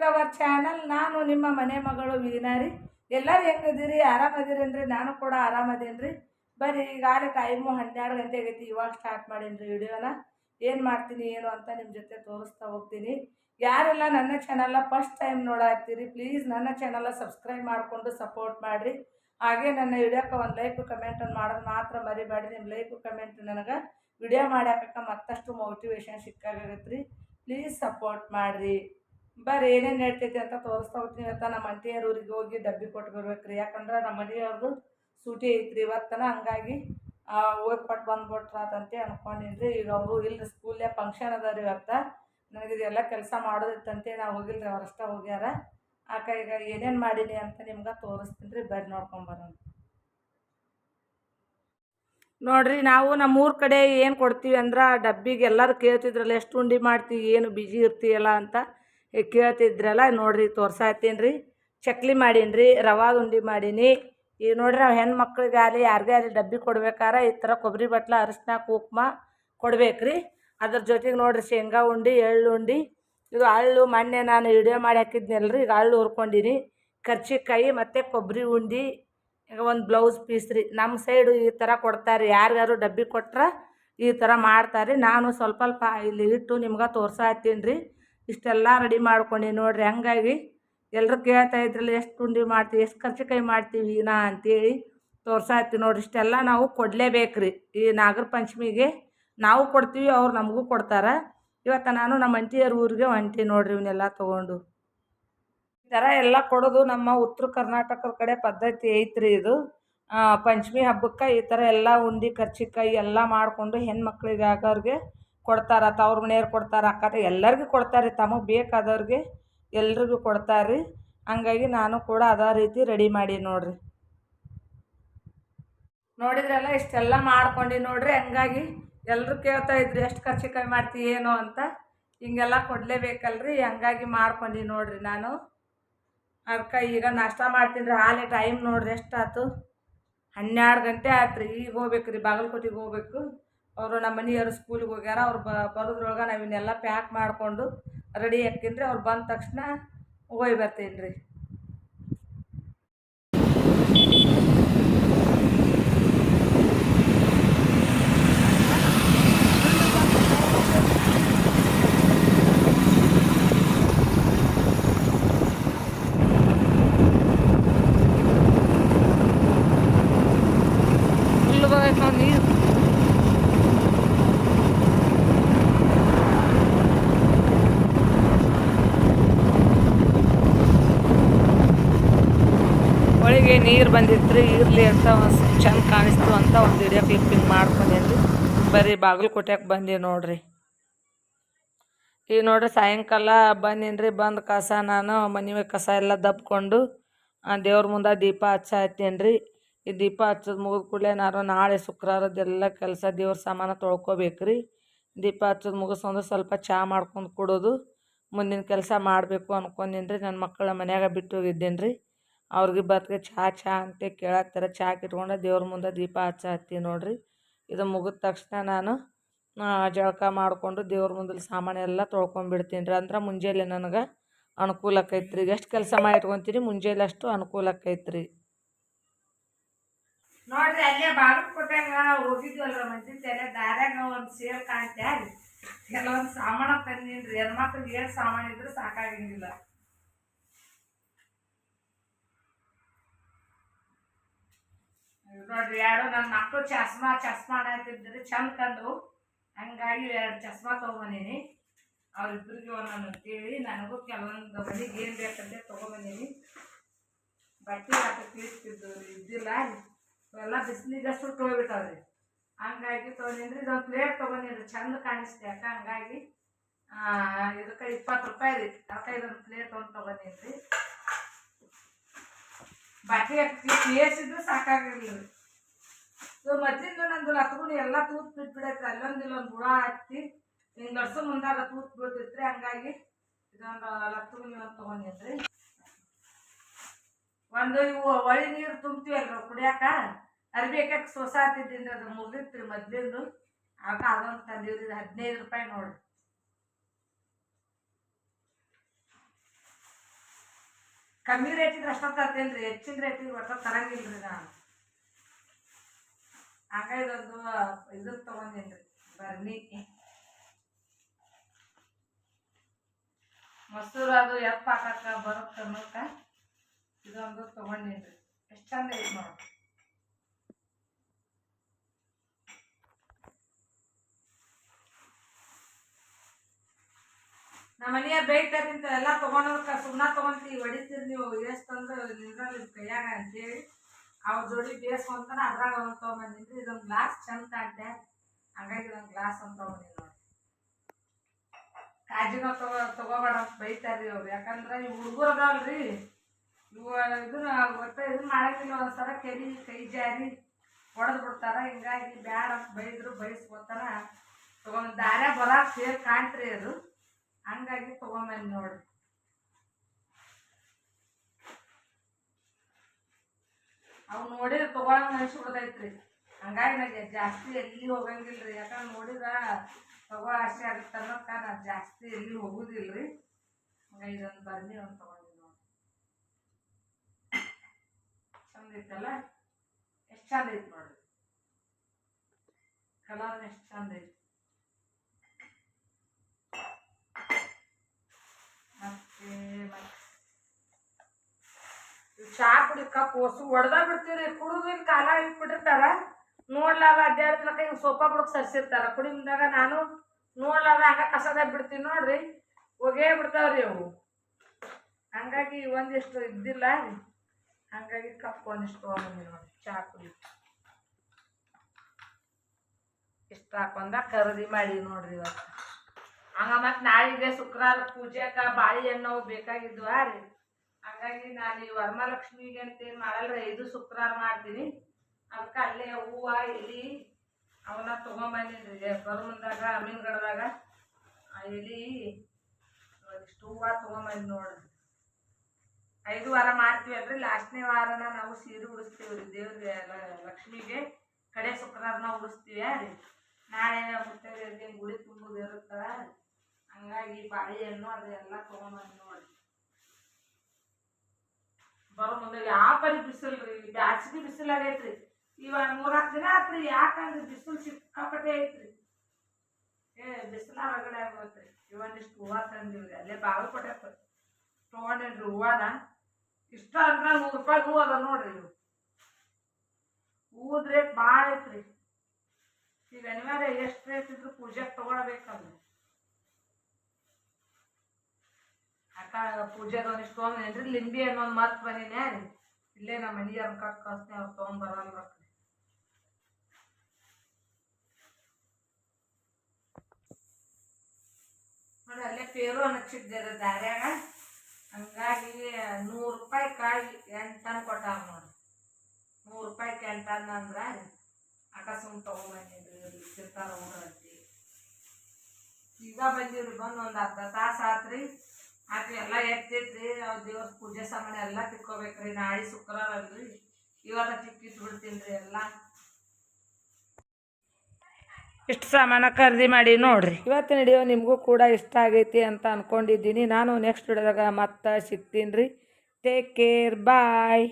To our channel, ನಾನು ನಿಮ್ಮ ಮನೆ ಮಗಳು ವೀನಾರಿ ಎಲ್ಲರೂ ಹೆಂಗದಿರಿ ಆರಾಮದಿರೇನ್ರಿ ನಾನು ಕೂಡ ಆರಾಮದೇನ್ರಿ? ಈಗ ಈಗಾಗಲೇ ಟೈಮು ಹನ್ನೆರಡು ಗಂಟೆ ಆಗೈತಿ, ಇವಾಗ ಸ್ಟಾರ್ಟ್ ಮಾಡೀನಿ ವಿಡಿಯೋನ ಏನು ಮಾಡ್ತೀನಿ, ಏನು ಅಂತ ನಿಮ್ಮ ಜೊತೆ ತೋರಿಸ್ತಾ ಹೋಗ್ತೀನಿ. ಯಾರೆಲ್ಲ ನನ್ನ ಚಾನಲ್ನ ಫಸ್ಟ್ ಟೈಮ್ ನೋಡಾಕ್ತೀರಿ ಪ್ಲೀಸ್ ನನ್ನ ಚಾನಲ್ನ ಸಬ್ಸ್ಕ್ರೈಬ್ ಮಾಡಿಕೊಂಡು ಸಪೋರ್ಟ್ ಮಾಡಿರಿ. ಹಾಗೆ ನನ್ನ ವಿಡಿಯೋಕ್ಕೆ ಒಂದು ಲೈಕ್ ಕಮೆಂಟನ್ನು ಮಾಡೋದು ಮಾತ್ರ ಮರಿಬೇಡ್ರಿ. ನಿಮ್ಮ ಲೈಕ್ ಕಮೆಂಟ್ ನನಗೆ ವಿಡಿಯೋ ಮಾಡ್ಯಾಕ ಮತ್ತಷ್ಟು ಮೋಟಿವೇಶನ್ ಸಿಕ್ಕಾಗತ್ತೆ ರೀ ಪ್ಲೀಸ್ ಸಪೋರ್ಟ್ ಮಾಡಿರಿ. ಬರ್ರಿ ಏನೇನು ಹೇಳ್ತೈತಿ ಅಂತ ತೋರಿಸ್ತಾ ಹೋಗ್ತೀನಿ. ಇವತ್ತ ನಮ್ಮ ಅಂಟಿಯರ ಊರಿಗೆ ಹೋಗಿ ಡಬ್ಬಿ ಕೊಟ್ಟು ಬರ್ಬೇಕ್ರಿ. ಯಾಕಂದ್ರೆ ನಮ್ಮ ಮನೆಯವ್ರದ್ದು ಸೂಟಿ ಐತ್ರಿ ಇವತ್ತನ. ಹಂಗಾಗಿ ಹೋಗಿ ಕೊಟ್ಟು ಬಂದ್ಬಿಟ್ರಾತಂತೆ ಅನ್ಕೊಂಡಿನಿ ರೀ ಈಗ ಅವರು ಇಲ್ಲ ಸ್ಕೂಲ್ಲೇ ಫಂಕ್ಷನ್ ಅದ ರೀ ಇವತ್ತ. ನನಗೆ ಇದೆಲ್ಲ ಕೆಲಸ ಮಾಡೋದಿತ್ತಂತೆ. ನಾವು ಹೋಗಿಲ್ಲ ರೀ ಅವರಷ್ಟ ಹೋಗ್ಯಾರ. ಆಕ ಈಗ ಏನೇನು ಮಾಡೀನಿ ಅಂತ ನಿಮ್ಗೆ ತೋರಿಸ್ತೀನಿ ರೀ ಬರ್ರಿ ನೋಡ್ಕೊಂಬರೋಣ ನೋಡ್ರಿ, ನಾವು ನಮ್ಮ ಊರ ಕಡೆ ಏನು ಕೊಡ್ತೀವಿ ಅಂದ್ರೆ ಡಬ್ಬಿಗೆ ಎಲ್ಲರೂ ಕೇಳ್ತಿದ್ರಲ್ಲ, ಎಷ್ಟು ಉಂಡಿ ಮಾಡ್ತೀವಿ ಏನು ಬಿಜಿ ಇರ್ತೀಯಲ್ಲ ಅಂತ. ಕೇಳ್ತಿದ್ರಲ್ಲ, ನೋಡ್ರಿ ತೋರ್ಸಾತೀನಿ ರೀ ಚಕ್ಲಿ ಮಾಡೀನಿ ರೀ ರವಾದ ಉಂಡೆ ಮಾಡೀನಿ. ಈಗ ನೋಡ್ರಿ ನಾವು ಹೆಣ್ಣು ಆಗಲಿ, ಯಾರಿಗೇ ಆಗಲಿ ಡಬ್ಬಿ ಕೊಡ್ಬೇಕಾರೆ, ಈ ಥರ ಕೊಬ್ಬರಿ ಬಟ್ಲ ಅರಿಶಿನ ಕುಕ್ಮ ಕೊಡ್ಬೇಕು ರೀ ಅದ್ರ ಜೊತೆಗೆ ನೋಡ್ರಿ ಶೇಂಗಾ ಉಂಡೆ, ಎಳ್ಳು ಉಂಡೆ. ಇದು ಅಳ್ಳು ಮೊನ್ನೆ ನಾನು ವಿಡಿಯೋ ಮಾಡಿ ಹಾಕಿದ್ನಲ್ಲ ರೀ ಈಗ ಅಳ್ಳು ಹುರ್ಕೊಂಡಿನಿ. ಕರ್ಚಿಕಾಯಿ ಮತ್ತು ಕೊಬ್ಬರಿ ಉಂಡೆ, ಈಗ ಒಂದು ಬ್ಲೌಸ್ ಪೀಸ್ ರೀ. ನಮ್ಮ ಸೈಡು ಈ ಥರ ಕೊಡ್ತಾರೆ ಯಾರಿಗಾರು ಡಬ್ಬಿ ಕೊಟ್ರೆ ಈ ಥರ ಮಾಡ್ತಾರೆ. ನಾನು ಸ್ವಲ್ಪ ಸ್ವಲ್ಪ ಇಲ್ಲಿ ಇಟ್ಟು ನಿಮ್ಗೆ ತೋರ್ಸಾತ್ತೀನಿ ರೀ ಇಷ್ಟೆಲ್ಲ ರೆಡಿ ಮಾಡ್ಕೊಂಡು ನೋಡ್ರಿ, ಹಂಗಾಗಿ ಎಲ್ಲರೂ ಕೇಳ್ತಾ ಇದ್ರಲ್ಲ, ಎಷ್ಟು ಉಂಡೆ ಮಾಡ್ತೀವಿ ಎಷ್ಟು ಕರ್ಚಿಕಾಯಿ ಮಾಡ್ತೀವಿ ನಾ ಅಂತೇಳಿ ತೋರ್ಸಾತಿ ನೋಡ್ರಿ, ಇಷ್ಟೆಲ್ಲ ನಾವು ಕೊಡಲೇಬೇಕು ರೀ ಈ ನಾಗರ ಪಂಚಮಿಗೆ ನಾವು ಕೊಡ್ತೀವಿ, ಅವ್ರು ನಮಗೂ ಕೊಡ್ತಾರೆ. ಇವತ್ತು ನಾನು ನಮ್ಮ ಅಂಟಿಯರ ಊರಿಗೆ ಹೊಂಟಿ ನೋಡ್ರಿ, ಇವನ್ನೆಲ್ಲ ತೊಗೊಂಡು. ಈ ಥರ ಎಲ್ಲ ಕೊಡೋದು ನಮ್ಮ ಉತ್ತರ ಕರ್ನಾಟಕದ ಕಡೆ ಪದ್ಧತಿ ಐತ್ರಿ ಇದು. ಪಂಚಮಿ ಹಬ್ಬಕ್ಕೆ ಈ ಥರ ಎಲ್ಲ ಉಂಡೆ ಕರ್ಚಿಕಾಯಿ ಎಲ್ಲ ಮಾಡಿಕೊಂಡು ಹೆಣ್ಮಕ್ಳಿಗೆ ಆಗೋರಿಗೆ ಕೊಡ್ತಾರೆ, ತವ್ರ ಮನೆಯವ್ರು ಕೊಡ್ತಾರೆ, ಅಕ್ಕ ಎಲ್ಲರಿಗೂ ಕೊಡ್ತಾರೆ ರೀ ತಮಗೆ ಬೇಕಾದವ್ರಿಗೆ ಎಲ್ರಿಗೂ ಕೊಡ್ತಾರೆ ರೀ ಹಂಗಾಗಿ ನಾನು ಕೂಡ ಅದೇ ರೀತಿ ರೆಡಿ ಮಾಡಿ ನೋಡ್ರಿ. ನೋಡಿದ್ರಲ್ಲ, ಇಷ್ಟೆಲ್ಲ ಮಾಡ್ಕೊಂಡು ನೋಡ್ರಿ, ಹಂಗಾಗಿ ಎಲ್ಲರೂ ಕೇಳ್ತಾ ಇದ್ರಿ, ಎಷ್ಟು ಖರ್ಚು ಕಮ್ಮಿ ಮಾಡ್ತೀವಿ ಏನು ಅಂತ. ಹಿಂಗೆಲ್ಲ ಕೊಡಲೇಬೇಕಲ್ರಿ, ಹಂಗಾಗಿ ಮಾಡ್ಕೊಂಡು ನೋಡ್ರಿ ನಾನು. ಅದಕ್ಕೆ ಈಗ ನಾಷ್ಟ ಮಾಡ್ತೀನಿ, ಹಾಲೆ ಟೈಮ್ ನೋಡ್ರಿ ಎಷ್ಟಾಯ್ತು ಹನ್ನೆರಡು ಗಂಟೆ ಆಯ್ತು ರೀ ಈಗ ಹೋಗ್ಬೇಕು ರೀ ಬಾಗಲಕೋಟಿಗೆ ಹೋಗ್ಬೇಕು. ಅವರು ನಮ್ಮ ಮನೆಯವರು ಸ್ಕೂಲಿಗೆ ಹೋಗ್ಯಾರ, ಅವ್ರು ಬರೋದ್ರೊಳಗೆ ನಾವು ಇವನ್ನೆಲ್ಲ ಪ್ಯಾಕ್ ಮಾಡಿಕೊಂಡು ರೆಡಿ ಹಾಕಿನಿ ರೀ ಅವ್ರು ಬಂದ ತಕ್ಷಣ ಹೋಗಿ ಬರ್ತೀನಿ ರೀ ಫುಲ್ ಬರಬೇಕು ನೋಡಿ ನೀರು ಒಳಗೆ ನೀರು ಬಂದಿತ್ತು ಇರಲಿ ಅಂತ ಒಂದು ಚಂದ ಕಾಣಿಸ್ತು ಅಂತ ಒಂದು ವಿಡಿಯೋ ಕ್ಲಿಪ್ಪಿಂಗ್ ಮಾಡ್ಕೊಂಡೇನಿ ಬರೀ ಬಾಗಲಕೋಟೆಗೆ ಬಂದಿ ನೋಡ್ರಿ. ಈಗ ನೋಡ್ರಿ ಸಾಯಂಕಾಲ ಬಂದೀನಿ ರೀ ಬಂದು ಕಸ ನಾನು, ಮನೆ ಕಸ ಎಲ್ಲ ದಬ್ಕೊಂಡು ದೇವ್ರ ಮುಂದೆ ದೀಪ ಹಚ್ಚ ರೀ ಈ ದೀಪ ಹಚ್ಚೋದು ಮುಗಿದ ಕೂಡಲೇ ನಾನು ನಾಳೆ ಶುಕ್ರವಾರದ್ದೆಲ್ಲ ಕೆಲಸ ದೇವ್ರ ಸಾಮಾನು ತೊಳ್ಕೊಬೇಕ್ರಿ. ದೀಪ ಹಚ್ಚೋದು ಮುಗಿಸ್ಕೊಂಡು ಸ್ವಲ್ಪ ಚಹಾ ಮಾಡ್ಕೊಂಡು ಕೊಡೋದು, ಮುಂದಿನ ಕೆಲಸ ಮಾಡಬೇಕು ಅನ್ಕೊಂಡೇನ್ರಿ. ನನ್ನ ಮಕ್ಕಳ ಮನ್ಯಾಗ ಬಿಟ್ಟು ಹೋಗಿದ್ದೇನೆ ರೀ ಅವ್ರಿಗೆ ಬರ್ತಾರೆ ಚಾ ಚಾ ಅಂತ ಕೇಳಾಕ್ತಾರೆ. ಚಹಾ ಇಟ್ಕೊಂಡು ದೇವ್ರ ಮುಂದೆ ದೀಪ ಹಚ್ಚ ಹಚ್ಚತ್ತೀನಿ ನೋಡ್ರಿ. ಇದು ಮುಗಿದ ತಕ್ಷಣ ನಾನು ಜಳಕ ಮಾಡಿಕೊಂಡು ದೇವ್ರ ಮುಂದೆ ಸಾಮಾನೆಲ್ಲ ತೊಳ್ಕೊಂಡ್ಬಿಡ್ತೀನಿ ರೀ ಅಂದ್ರೆ ಮುಂಜಾನೆ ನನಗೆ ಅನುಕೂಲ ಆಕೈತೆ ರೀ ಎಷ್ಟು ಕೆಲಸ ಮಾಡಿ ಇಟ್ಕೊತೀನಿ ಮುಂಜಾನೆ ಅಷ್ಟು ಅನುಕೂಲ ಆಕೈತೆ ರೀ ನೋಡ್ರಿ, ಅಲ್ಲೇ ಬಾಗಲಕೋಟೆಗ ಹೋಗಿದ್ವಲ್ರ ಮಂದಿ ತೆರೆ. ದಾರ್ಯಾಗ ಒಂದು ಸೇಲ್ ಕಾಣ್ತೆ ಕೆಲವೊಂದು ಸಾಮಾನು ತಂದೀನಿ ರೀ ಹೆಣ್ಮಕ್ಳಿಗೆ ಏನು ಸಾಮಾನು ಇದ್ರೆ ಸಾಕಾಗಂಗಿಲ್ಲ. ನೋಡ್ರಿ, ಯಾರೋ ನನ್ನ ಮಕ್ಕಳು ಚಸ್ಮಾ ಚಸ್ಮಾ ಅನ್ನತಿದ್ರೆ ಚಂದ ಕಂಡು ಹಂಗಾಗಿ ಎರಡು ಚಸ್ಮಾ ತೊಗೊಂಬಂದೀನಿ. ಅವ್ರಿಬ್ರಿಗೆ ಒಂದೊಂದು ಕೇಳಿ, ನನಗೂ ಕೆಲವೊಂದು ಮನೆಗೆ ಏನು ಬೇಕಂತೆ ತೊಗೊಂಬಂದೀನಿ. ಬಟ್ಟೆ ಹಾಕಕ್ಕೆ ತೀರ್ಸ್ತಿದ್ದು ಇದ್ದಿಲ್ಲ. ಎಲ್ಲ ಬಿಸಿಲಿಗೆ ಸುಟ್ಟು ಹೋಗ್ಬಿಟ್ಟವ್ರಿ. ಹಂಗಾಗಿ ತೊಗೊಂಡಿನ್ರಿ ಇದೊಂದು ಪ್ಲೇಟ್ ತೊಗೊಂಡಿನ್ರಿ ಚಂದ ಕಾಣಿಸ್ತೆ ಯಾಕೆ ಹಂಗಾಗಿ ಇದಕ್ಕೆ ಇಪ್ಪತ್ತು ರೂಪಾಯಿ ರೀ. ಅದಕ್ಕೆ ಇದೊಂದು ಪ್ಲೇಟ್ ಒಂದು ತೊಗೊಂಡಿನ್ರಿ ಬಟ್ಟೆ ಕೇಸಿದ್ರು ಸಾಕಾಗಿರ್ಲಿಲ್ಲ. ಸೊ ಮೊದ್ಲಿಂದ ನಂದು ಲತ್ಗುಣಿ ಎಲ್ಲ ತೂತ್ ಬಿಟ್ಬಿಡೈತ್ರಿ ಅಲ್ಲೊಂದು ಇಲ್ಲೊಂದು ಹುಳ ಹತ್ತಿ ಹಿಂಗೆ ನಡ್ಸೋ ಮುಂದಾಗ ತೂತ್ ಬಿಡ್ತಿತ್ರಿ. ಹಂಗಾಗಿ ಇದೊಂದು ಲತ್ಗುಣಿ ಒಂದು ತಗೊಂಡಿದ್ರಿ. ಒಂದು ಇವು ಹೊಳಿ ನೀರು ತುಂಬ್ತೀವಲ್ರಿ ಕುಡಿಯಾಕ? ಅರ್ಬೇಕಾಕ ಸೊಸಾತಿದ್ದಿಂದ ಅದು ಮುಗಿತ್ರಿ ಮೊದ್ಲಿಂದು. ಆಗ ಅದೊಂದು ತಂದಿದ್ರಿ ಹದಿನೈದು ರೂಪಾಯಿ ನೋಡ್ರಿ. ಕಮ್ಮಿ ರೇಟ್ ಅಷ್ಟ ತರ್ತೇನೆ ತರ್ತೇನ್ರಿ, ಹೆಚ್ಚಿನ ರೇಟಿಗೆ ಒಟ್ಟ ತರಂಗಿಲ್ಲ ರೀ ನಾನು. ಹಂಗ ಇದೊಂದು ಇದ್ರ ತಗೊಂಡೇನ್ರಿ, ಬರ್ನಿ. ಮೊಸರು ಅದು ಎಪ್ಪ ಹಾಕಕ್ಕ ಬರುತ್ತೆ ಅನ್ನೋಕ ಇದೊಂದು ತಗೊಂಡೇನ್ರಿ. ಎಷ್ಟು ಚಂದ ಐತಿ ನೋಡಿ. ನಮ್ಮ ಮನೆಯ ಬೇಕಾರ ಎಲ್ಲ ತೊಗೊಂಡೋದಕ್ಕ ಸುಮ್ಮನೆ ತೊಗೊಂತೀವಿ, ಹೊಡಿತೀರಿ ನೀವು ಎಷ್ಟು ಅಂದ್ರೆ ನಿಂದ್ರಲ್ಲಿ ಕೈಯಾಗ ಅಂತೇಳಿ ಅವ್ರ ಜೋಡಿ ಬೇಸ್ಕೊಂತಾನೆ ಅದ್ರಾಗ ಒಂದು ತೊಗೊಂಬಂದಿದ್ರಿ. ಇದೊಂದು ಗ್ಲಾಸ್ ಚಂದ ಕಾಣ್ತೆ. ಹಂಗಾಗಿ ಇದೊಂದು ಗ್ಲಾಸ್ ಅಂತ ತೊಗೊಂಡಿನಿ ಕಾಜಿನ ತಗೋ ತಗೋಬೇಡ ಅಂತ ಬೈತಾರ್ರಿ ಅವ್ರು. ಯಾಕಂದ್ರೆ ಈ ಹುಡುಗರು ಅದಾವಲ್ರಿ. ಇವು ಇದನ್ನ ಗೊತ್ತ ಇದನ್ನ ಮಾಡಂಗಿಲ್ಲ ಒಂದ್ಸಲ ಕೆರಿ, ಕೈ ಜಾರಿ ಹೊಡೆದು ಬಿಡ್ತಾರ. ಹಿಂಗಾಗಿ ಬ್ಯಾಡ ಅಂತ ಬೈದ್ರು, ಬೈಸ್ಕೊತಾರ. ತಗೊಂಡ್ ದಾರ್ಯಾಗ ಬರ ಸೇರ್ ಕಾಣ್ತ್ರಿ ಅದು. ಹಂಗಾಗಿ ತಗೊಂಬಂದ್ ನೋಡ್ರಿ. ಅವ್ ನೋಡಿದ್ರೆ ತಗೊಳಂಗ ಬಿಡ್ದೈತ್ರಿ ಹಂಗಾಗಿ ನನಗೆ ಜಾಸ್ತಿ ಎಲ್ಲಿ ಹೋಗಂಗಿಲ್ರಿ. ಯಾಕಂದ್ರೆ ನೋಡಿದ್ರ ತಗೋ ಆಸೆ ಆಗುತ್ತೆ ಅನ್ನೋಕ ನಾ ಜಾಸ್ತಿ ಎಲ್ಲಿ ಹೋಗುದಿಲ್ರಿ. ಇದೊಂದು ಬರ್ನಿ ಒಂದು ತಗೊಂಡಿ ನೋಡಿ ಚಂದ ಐತಲ್ಲ? ಎಷ್ಟು ಚಂದ ಐತಿ ನೋಡ್ರಿ. ಕಲರ್ ಎಷ್ಟು ಚಂದ ಐತಿ ಮತ್ತೆ ಚಾ ಕುಡಿ, ಕಪ್ ಹೊಸು ಒಡ್ದ ಬಿಡ್ತೀವ್ರಿ. ಕುಡಿದು ಇಲ್ಲಿ ಕಾಲ ಇಟ್ಬಿಟ್ಟಿರ್ತಾರ. ನೋಡ್ಲಾಗ ಅಡ್ಡಾಡ್ತಲಕ ಹಿಂಗೆ ಸೋಫಾ ಬುಡಕ್ ಸರ್ಸಿರ್ತಾರ. ಕುಡಿ ಮುಂದಾಗ ನಾನು ನೋಡ್ಲಾವ ಹಂಗ ಕಸದ ಬಿಡ್ತೀನಿ ನೋಡ್ರಿ. ಹೋಗೇ ಬಿಡ್ತಾವ್ರಿ ಅವು. ಹಂಗಾಗಿ ಒಂದಿಷ್ಟು ಇದ್ದಿಲ್ಲ. ಹಂಗಾಗಿ ಕಪ್ ಒಂದಿಷ್ಟು ತಗೊಂಡ್ಬಂದಿ ನೋಡಿ ಚಾ ಕುಡಿ. ಇಷ್ಟ ಹಾಕೊಂಡ ಖರೀದಿ ಮಾಡಿ ನೋಡ್ರಿ ಇವತ್ತು. ಹಂಗ ಮತ್ ನಾಳಿಗೆ ಶುಕ್ರವಾರ ಪೂಜೆಕ ಬಾಳೆಹಣ್ಣು ಬೇಕಾಗಿದ್ವ ರೀ. ಹಂಗಾಗಿ ನಾನು ಈ ಅಂತ ಮಾಡಲ್ಲ ಮಾಡಲ್ರಿ, ಇದು ಶುಕ್ರವಾರ ಮಾಡ್ತೀನಿ. ಅದಕ್ಕೆ ಅಲ್ಲೇ ಹೂವ ಎಲಿ ಅವನ್ನ ತೊಗೊಂಬಂದಿನಿ ಬರೋ ಮುಂದಾಗ ಅಮೀನ್ಗಡದಾಗ. ಆ ಎಲಿ ಇಷ್ಟು ಹೂವು ತೊಗೊಂಬಂದು ನೋಡ್ರಿ. ಐದು ವಾರ ಮಾಡ್ತೀವಿ ಮಾಡ್ತೀವಲ್ರಿ ಲಾಸ್ಟ್ನೇ ವಾರನ ನಾವು ಸೀರೆ ಉಡಿಸ್ತೀವಿ ರೀ ದೇವ್ರಿಗೆ ಲಕ್ಷ್ಮಿಗೆ. ಕಡೆ ಶುಕ್ರವಾರನ ಉಡಿಸ್ತೀವಿ ರೀ. ನಾಳೆ ಮುತ್ತೈದೆ ಗುಡಿ ತುಂಬುದು ಇರುತ್ತಲ್ಲ ಹಂಗಾಗಿ ಬಾಳೆಹಣ್ಣು ಅದೆಲ್ಲ ತೊಗೊಂಬಂದು ನೋಡಿ. ಬರೋ ಮುಂದೆ ಯಾವ ಪರಿ ಬಿಸಿಲು ರೀ? ಬ್ಯಾಸಿಗೆ ಬಿಸಿಲು ಆಗೈತ್ರಿ. ಇವಾಗ ಮೂರಾಕ್ ದಿನ ಆತ್ರಿ, ಯಾಕಂದ್ರೆ ಬಿಸಿಲು ಸಿಕ್ಕಾಪಟ್ಟೆ ಐತ್ರಿ. ಏ, ಬಿಸಿಲ ಹೊರಗಡೆ ಆಗೋತ್ರಿ. ಇವೊಂದಿಷ್ಟು ಹೂವ ತಂದಿವ್ರಿ ಅಲ್ಲೇ ಬಾಗಲಕೋಟೆ ತೊಗೊಂಡೇನ್ರಿ ಹೂವನ? ಇಷ್ಟ ಅಂದ್ರೆ ನೂರು ರೂಪಾಯಿ ಹೂವು ಅದ ನೋಡ್ರಿ ಇವು ಹೂವದ ರೇಟ್ ಭಾಳ ಐತ್ರಿ. ಈಗ ಅನಿವಾರ್ಯ ಎಷ್ಟು ರೇಟ್ ಇದ್ರು ಪೂಜೆಗೆ ತಗೊಳ್ಬೇಕಲ್ರಿ. ಅಕ್ಕ ಪೂಜೆಗೆ ಒಂದಿಷ್ಟು ತೊಗೊಂಡೇನ್ರಿ ಲಿಂಬಿ ಅನ್ನೋ ಒಂದು ಮತ್ ಬಂದಿನೇ. ಇಲ್ಲೇ ನಮ್ಮ ಮನೆಯವ್ರ ಕಟ್ ಕಳ್ಸ್ತೀನಿ ಅವ್ರು ತೊಗೊಂಬರಲ್ಲ ನೋಡಿ, ಅಲ್ಲೇ ಪೇರು ಹಚ್ಚಿದ್ದಾರೆ ದಾರ್ಯಾಗ. ಹಂಗಾಗಿ ನೂರು ರೂಪಾಯಿ ಕಾಯಿ ಎಂಟು ಟನ್ ಕೊಟ್ಟಾರ ನೋಡಿ. ನೂರು ರೂಪಾಯಿ ಎಂಟು ಟನ್ ಅಂದ್ರೆ ಸುಮ್ ತೊಗೊಂಬಂದಿದ್ರಿ ಸಿರ್ತಾರ ಊರಂತಿ ಈಗ ಬಂದಿವ್ರಿ, ಬಂದು ಒಂದು ಅರ್ಧ ತಾಸು ಆತ್ರಿ. ಆಕೆ ಎಲ್ಲ ಎತ್ತೈತ್ರಿ ಅವ್ ದೇವ್ರ ಪೂಜೆ ಸಾಮಾನು ಎಲ್ಲ ತಿಕ್ಕೋಬೇಕ್ರಿ. ನಾಳೆ ಶುಕ್ರವಾರ ಅಲ್ರಿ. ಇವತ್ತ ತಿಕ್ಕಿಟ್ಟು ಬಿಡ್ತೀನಿ ರೀ ಎಲ್ಲ. ಇಷ್ಟು ಸಾಮಾನ ಖರೀದಿ ಮಾಡಿ ನೋಡ್ರಿ. ಇವತ್ತಿನ ಹಿಡಿಯೋ ನಿಮಗೂ ಕೂಡ ಇಷ್ಟ ಆಗೈತಿ ಅಂತ ಅನ್ಕೊಂಡಿದ್ದೀನಿ. ನಾನು ನೆಕ್ಸ್ಟ್ ವಿಡಿಯೋದಾಗ ಮತ್ತೆ ಸಿಗ್ತೀನಿ ರೀ. Take care bye